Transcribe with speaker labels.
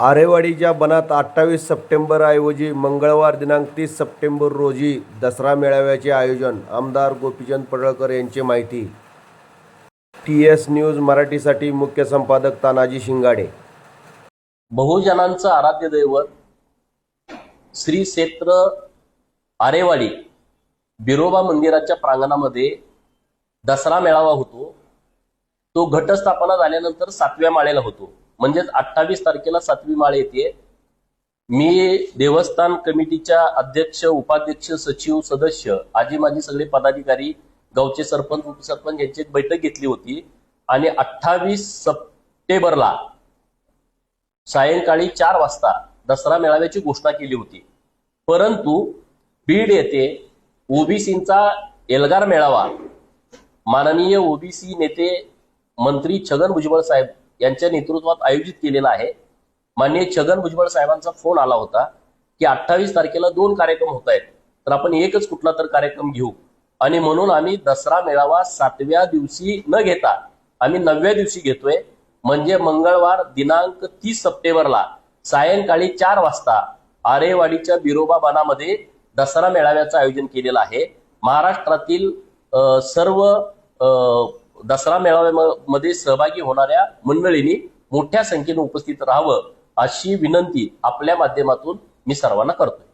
Speaker 1: आरेवाडीच्या बनात अठ्ठावीस सप्टेंबरऐवजी मंगळवार दिनांक तीस सप्टेंबर रोजी दसरा मेळाव्याचे आयोजन आमदार गोपीचंद पडळकर यांची माहिती. टी एस न्यूज मराठीसाठी मुख्य संपादक तानाजी शिंगाडे.
Speaker 2: बहुजनांचं आराध्य दैवत श्री क्षेत्र आरेवाडी बिरोबा मंदिराच्या प्रांगणामध्ये दसरा मेळावा होतो. तो घटस्थापना झाल्यानंतर सातव्या माळेला होतो. म्हणजेच अठ्ठावीस तारखेला सातवी माळ येते. मी देवस्थान कमिटीच्या अध्यक्ष उपाध्यक्ष सचिव सदस्य आजी माजी सगळे पदाधिकारी गावचे सरपंच उपसरपंच यांची एक बैठक घेतली होती. आणि अठ्ठावीस सप्टेंबरला सायंकाळी चार वाजता दसरा मेळाव्याची घोषणा केली होती. परंतु बीड येथे ओबीसींचा एल्गार मेळावा माननीय ओबीसी नेते मंत्री छगन भुजबळ साहेब यांच्या नेतृत्वात आयोजित केलेला आहे. माननीय छगन भुजबळ साहेबांचा फोन आला होता की अठ्ठावीस तारखेला दोन कार्यक्रम होत आहेत. तर आपण एकच कुठला तर कार्यक्रम घेऊ. आणि म्हणून आम्ही दसरा मेळावा सातव्या दिवशी न घेता आम्ही नवव्या दिवशी घेतोय. म्हणजे मंगळवार दिनांक तीस सप्टेंबरला सायंकाळी चार वाजता आरेवाडीच्या बिरोबा बानामध्ये दसरा मेळाव्याचं आयोजन केलेलं आहे. महाराष्ट्रातील सर्व दसरा मेळाव्यामध्ये सहभागी होणाऱ्या मंडळींनी मोठ्या संख्येने उपस्थित राहावं अशी विनंती आपल्या माध्यमातून मी सर्वांना करतोय.